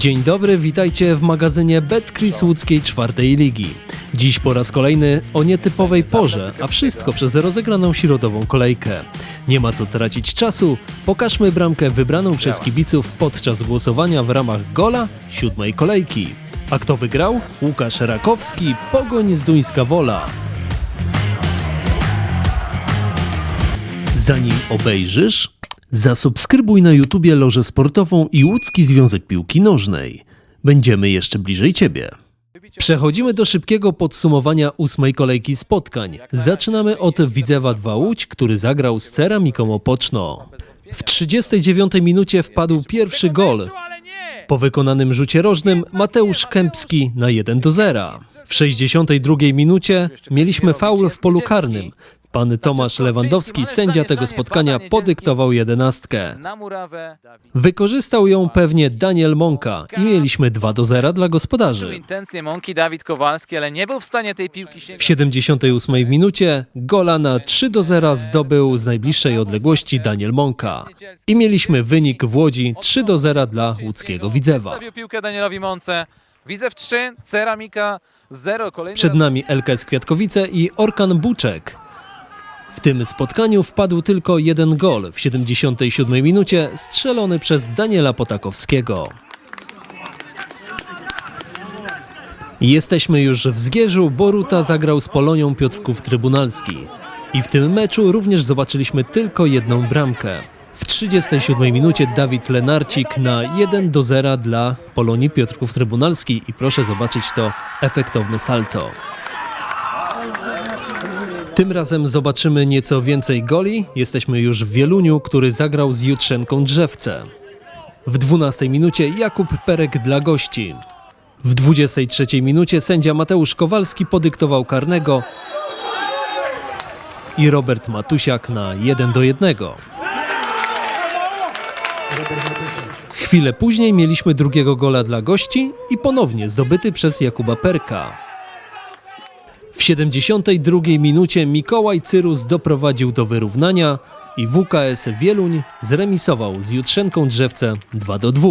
Dzień dobry, witajcie w magazynie BetCris łódzkiej czwartej ligi. Dziś po raz kolejny o nietypowej porze, a wszystko przez rozegraną środową kolejkę. Nie ma co tracić czasu, pokażmy bramkę wybraną przez kibiców podczas głosowania w ramach gola siódmej kolejki. A kto wygrał? Łukasz Rakowski, Pogoń z Duńska Wola. Zanim obejrzysz, zasubskrybuj na YouTubie Lożę Sportową i Łódzki Związek Piłki Nożnej. Będziemy jeszcze bliżej Ciebie. Przechodzimy do szybkiego podsumowania ósmej kolejki spotkań. Zaczynamy od Widzewa 2 Łódź, który zagrał z Ceramiką Opoczno. W 39 minucie wpadł pierwszy gol. Po wykonanym rzucie rożnym Mateusz Kępski na 1 do 0. W 62 minucie mieliśmy faul w polu karnym. Pan Tomasz Lewandowski, sędzia tego spotkania, podyktował jedenastkę. Wykorzystał ją pewnie Daniel Monka i mieliśmy 2 do 0 dla gospodarzy. intencje Mąki Dawid Kowalski, ale nie był w stanie tej piłki W sięgnąć. 78 minucie gola na 3 do 0 zdobył z najbliższej odległości Daniel Monka. I mieliśmy wynik w Łodzi 3 do 0 dla łódzkiego Widzewa. Stawił piłkę Danielowi Mące. Widzew 3, Ceramika 0. Kolejny Przed nami LKS Kwiatkowice i Orkan Buczek. W tym spotkaniu wpadł tylko jeden gol w 77 minucie, strzelony przez Daniela Potakowskiego. Jesteśmy już w Zgierzu, Boruta zagrał z Polonią Piotrków Trybunalski. I w tym meczu również zobaczyliśmy tylko jedną bramkę. W 37 minucie Dawid Lenarcik na 1 do 0 dla Polonii Piotrków Trybunalski i proszę zobaczyć to efektowne salto. Tym razem zobaczymy nieco więcej goli. Jesteśmy już w Wieluniu, który zagrał z Jutrzenką Drzewce. W 12 minucie Jakub Perek dla gości. W 23 minucie sędzia Mateusz Kowalski podyktował karnego i Robert Matusiak na 1 do 1. Chwilę później mieliśmy drugiego gola dla gości i ponownie zdobyty przez Jakuba Perka. W 72 minucie Mikołaj Cyrus doprowadził do wyrównania i WKS Wieluń zremisował z Jutrzenką Drzewce 2 do 2.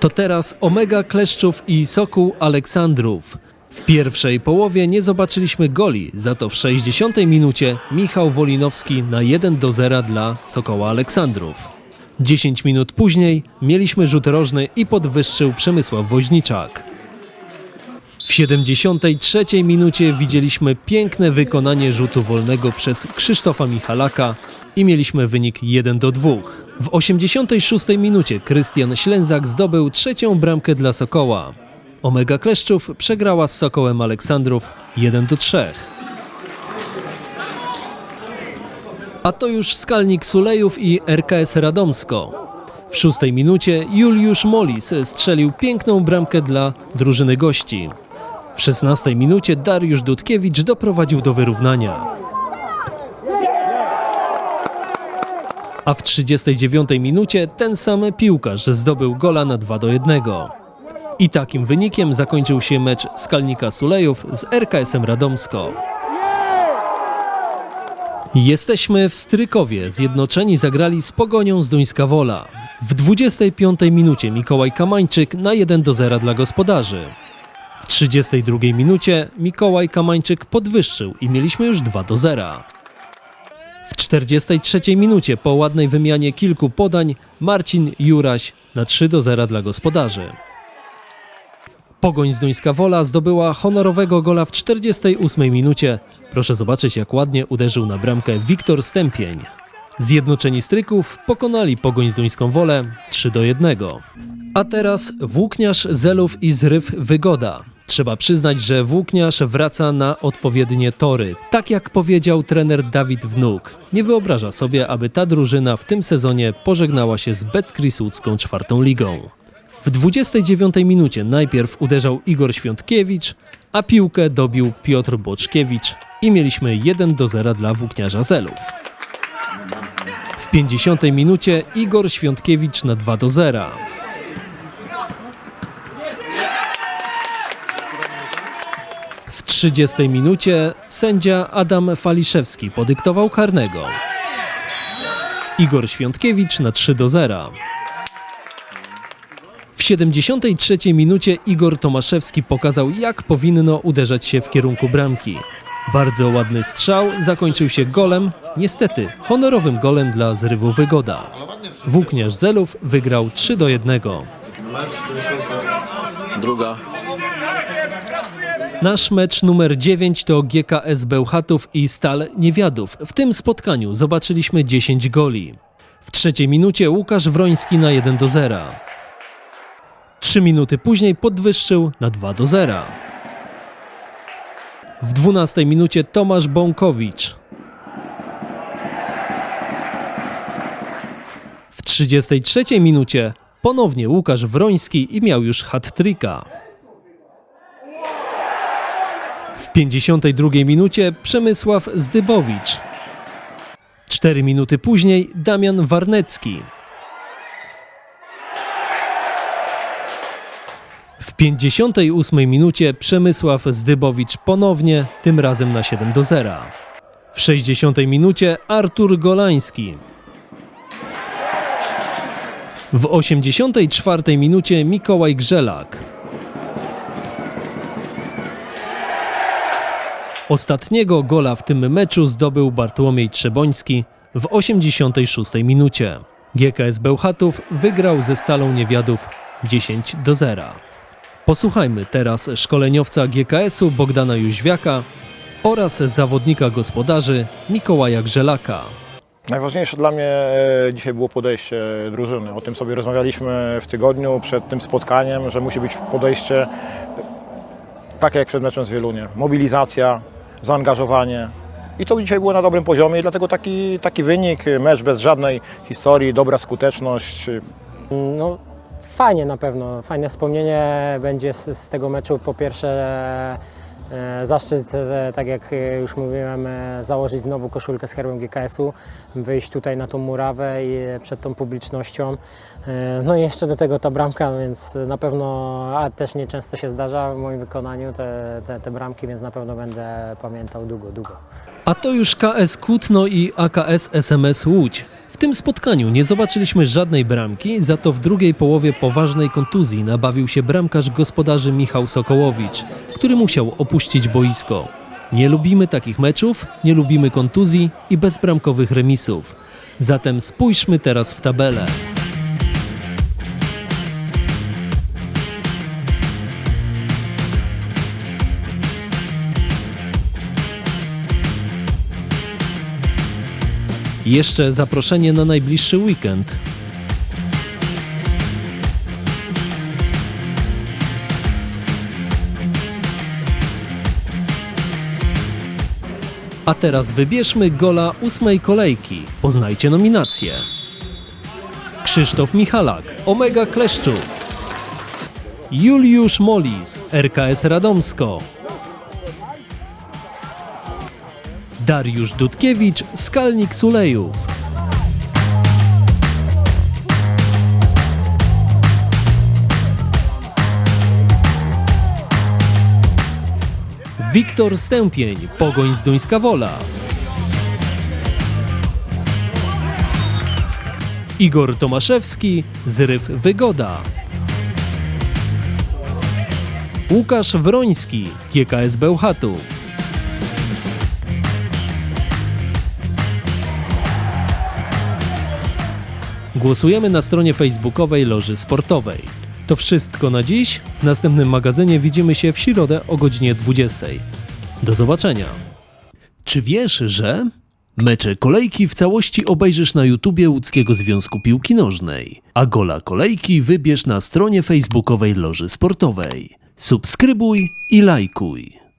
To teraz Omega Kleszczów i Sokół Aleksandrów. W pierwszej połowie nie zobaczyliśmy goli, za to w 60 minucie Michał Wolinowski na 1 do 0 dla Sokoła Aleksandrów. 10 minut później mieliśmy rzut rożny i podwyższył Przemysław Woźniczak. W 73 minucie widzieliśmy piękne wykonanie rzutu wolnego przez Krzysztofa Michalaka i mieliśmy wynik 1 do 2. W 86 minucie Krystian Ślęzak zdobył trzecią bramkę dla Sokoła. Omega Kleszczów przegrała z Sokołem Aleksandrów 1 do 3. A to już Skalnik Sulejów i RKS Radomsko. W szóstej minucie Juliusz Molis strzelił piękną bramkę dla drużyny gości. W 16 minucie Dariusz Dudkiewicz doprowadził do wyrównania. A w 39 minucie ten sam piłkarz zdobył gola na 2 do 1. I takim wynikiem zakończył się mecz Skalnika Sulejów z RKS-em Radomsko. Jesteśmy w Strykowie. Zjednoczeni zagrali z Pogonią z Duńska Wola. W 25 minucie Mikołaj Kamańczyk na 1 do 0 dla gospodarzy. W 32 minucie Mikołaj Kamańczyk podwyższył i mieliśmy już 2 do 0. W 43 minucie po ładnej wymianie kilku podań Marcin Juraś na 3 do 0 dla gospodarzy. Pogoń z Duńska Wola zdobyła honorowego gola w 48 minucie. Proszę zobaczyć, jak ładnie uderzył na bramkę Wiktor Stępień. Zjednoczeni Stryków pokonali Pogoń z Duńską Wolę 3 do 1. A teraz Włókniarz, Zelów i Zryw Wygoda. Trzeba przyznać, że Włókniarz wraca na odpowiednie tory. Tak jak powiedział trener Dawid Wnuk. Nie wyobraża sobie, aby ta drużyna w tym sezonie pożegnała się z Betkris czwartą ligą. W 29 minucie najpierw uderzał Igor Świątkiewicz, a piłkę dobił Piotr Boczkiewicz i mieliśmy 1 do 0 dla Włókniarza Zelów. W 50 minucie Igor Świątkiewicz na 2 do 0. W 30 minucie sędzia Adam Faliszewski podyktował karnego. Igor Świątkiewicz na 3 do 0. 73 minucie Igor Tomaszewski pokazał, jak powinno uderzać się w kierunku bramki. Bardzo ładny strzał zakończył się golem, niestety honorowym golem dla zrywu Wygoda. Włókniarz Zelów wygrał 3 do 1. Druga. Nasz mecz numer 9 to GKS Bełchatów i Stal Niewiadów. W tym spotkaniu zobaczyliśmy 10 goli. W trzeciej minucie Łukasz Wroński na 1 do 0. Trzy minuty później podwyższył na 2 do 0. W 12 minucie Tomasz Bąkowicz. W 33 minucie ponownie Łukasz Wroński i miał już hat-tricka. W 52 minucie Przemysław Zdybowicz. Cztery minuty później Damian Warnecki. 58 minucie Przemysław Zdybowicz ponownie, tym razem na 7 do 0. W 60 minucie Artur Golański. W 84 minucie Mikołaj Grzelak. Ostatniego gola w tym meczu zdobył Bartłomiej Trzeboński w 86 minucie. GKS Bełchatów wygrał ze Stalą Niewiadów 10 do 0. Posłuchajmy teraz szkoleniowca GKS-u Bogdana Jóźwiaka oraz zawodnika gospodarzy Mikołaja Grzelaka. Najważniejsze dla mnie e, dzisiaj było podejście drużyny. O tym sobie rozmawialiśmy w tygodniu przed tym spotkaniem, że musi być podejście takie jak przed meczem z Wielunie. Mobilizacja, zaangażowanie. I to dzisiaj było na dobrym poziomie i dlatego taki, taki wynik, mecz bez żadnej historii, dobra skuteczność. No, fajnie na pewno. Fajne wspomnienie będzie z, z tego meczu. Po pierwsze, e, zaszczyt, e, tak jak już mówiłem, e, założyć znowu koszulkę z herbem GKS-u, wyjść tutaj na tą murawę i przed tą publicznością. No i jeszcze do tego ta bramka, więc na pewno, a też nieczęsto się zdarza w moim wykonaniu te, te, te bramki, więc na pewno będę pamiętał długo, długo. A to już KS Kutno i AKS SMS Łódź. Tym spotkaniu nie zobaczyliśmy żadnej bramki, za to w drugiej połowie poważnej kontuzji nabawił się bramkarz gospodarzy Michał Sokołowicz, który musiał opuścić boisko. Nie lubimy takich meczów, nie lubimy kontuzji i bezbramkowych remisów. Zatem spójrzmy teraz w tabelę. Jeszcze zaproszenie na najbliższy weekend. A teraz wybierzmy gola ósmej kolejki. Poznajcie nominacje. Krzysztof Michalak, Omega Kleszczów. Juliusz Molis, RKS Radomsko. Dariusz Dudkiewicz, Skalnik Sulejów. Wiktor Stępień, Pogoń z Duńska Wola. Igor Tomaszewski, Zryw Wygoda. Łukasz Wroński, GKS Bełchatów. Głosujemy na stronie facebookowej Loży Sportowej. To wszystko na dziś. W następnym magazynie widzimy się w środę o godzinie 20. Do zobaczenia. Czy wiesz, że mecze kolejki w całości obejrzysz na YouTubie Łódzkiego Związku Piłki Nożnej, a gola kolejki wybierz na stronie facebookowej Loży Sportowej. Subskrybuj i lajkuj.